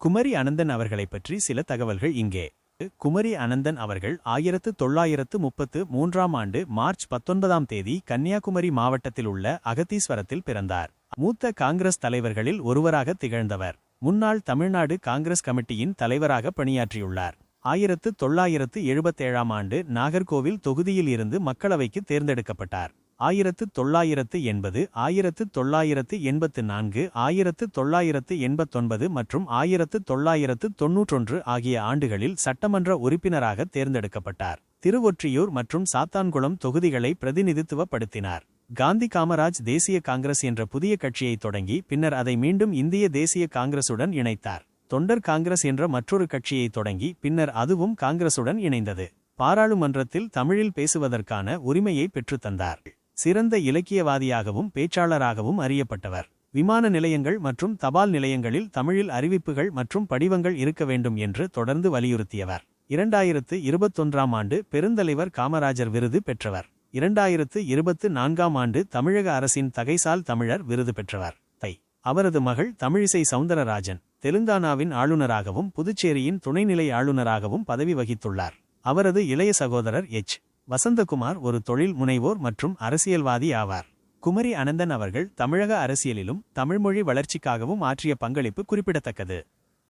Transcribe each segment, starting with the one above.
குமரி அனந்தன் அவர்களைப் பற்றி சில தகவல்கள் இங்கே. குமரி அனந்தன் அவர்கள் ஆயிரத்து தொள்ளாயிரத்து முப்பத்து மூன்றாம் ஆண்டு மார்ச் பத்தொன்பதாம் தேதி கன்னியாகுமரி மாவட்டத்தில் உள்ள அகத்தீஸ்வரத்தில் பிறந்தார். மூத்த காங்கிரஸ் தலைவர்களில் ஒருவராக திகழ்ந்தவர். முன்னாள் தமிழ்நாடு காங்கிரஸ் கமிட்டியின் தலைவராக பணியாற்றியுள்ளார். ஆயிரத்து தொள்ளாயிரத்து எழுபத்தேழாம் ஆண்டு நாகர்கோவில் தொகுதியில் இருந்து மக்களவைக்கு தேர்ந்தெடுக்கப்பட்டார். ஆயிரத்து தொள்ளாயிரத்து எண்பது ஆயிரத்து தொள்ளாயிரத்து எண்பத்து நான்கு ஆயிரத்து தொள்ளாயிரத்து எண்பத்தொன்பது மற்றும் ஆயிரத்து தொள்ளாயிரத்து தொன்னூற்றொன்று ஆகிய ஆண்டுகளில் சட்டமன்ற உறுப்பினராக தேர்ந்தெடுக்கப்பட்டார். திருவொற்றியூர் மற்றும் சாத்தான்குளம் தொகுதிகளை பிரதிநிதித்துவப்படுத்தினார். காந்தி காமராஜ் தேசிய காங்கிரஸ் என்ற புதிய கட்சியை தொடங்கி பின்னர் அதை மீண்டும் இந்திய தேசிய காங்கிரசுடன் இணைத்தார். தொண்டர் காங்கிரஸ் என்ற மற்றொரு கட்சியை தொடங்கி பின்னர் அதுவும் காங்கிரசுடன் இணைந்தது. பாராளுமன்றத்தில் தமிழில் பேசுவதற்கான உரிமையை பெற்றுத்தந்தார் சிறந்த இலக்கியவாதியாகவும் பேச்சாளராகவும் அறியப்பட்டவர். விமான நிலையங்கள் மற்றும் தபால் நிலையங்களில் தமிழில் அறிவிப்புகள் மற்றும் படிவங்கள் இருக்க வேண்டும் என்று தொடர்ந்து வலியுறுத்தியவர். இரண்டாயிரத்து இருபத்தொன்றாம் ஆண்டு பெருந்தலைவர் காமராஜர் விருது பெற்றவர். இரண்டாயிரத்து இருபத்து நான்காம் ஆண்டு தமிழக அரசின் தகைசால் தமிழர் விருது பெற்றவர். தை. அவரது மகள் தமிழிசை சவுந்தரராஜன் தெலுங்கானாவின் ஆளுநராகவும் புதுச்சேரியின் துணைநிலை ஆளுநராகவும் பதவி வகித்துள்ளார். அவரது இளைய சகோதரர் எச். வசந்தகுமார் ஒரு தொழில் முனைவோர் மற்றும் அரசியல்வாதி ஆவார். குமரி அனந்தன் அவர்கள் தமிழக அரசியலிலும் தமிழ்மொழி வளர்ச்சிக்காகவும் ஆற்றிய பங்களிப்பு குறிப்பிடத்தக்கது.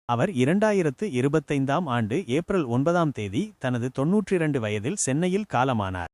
அவர் இரண்டாயிரத்து இருபத்தைந்தாம் ஆண்டு ஏப்ரல் ஒன்பதாம் தேதி தனது தொன்னூற்றிரண்டு வயதில் சென்னையில் காலமானார்.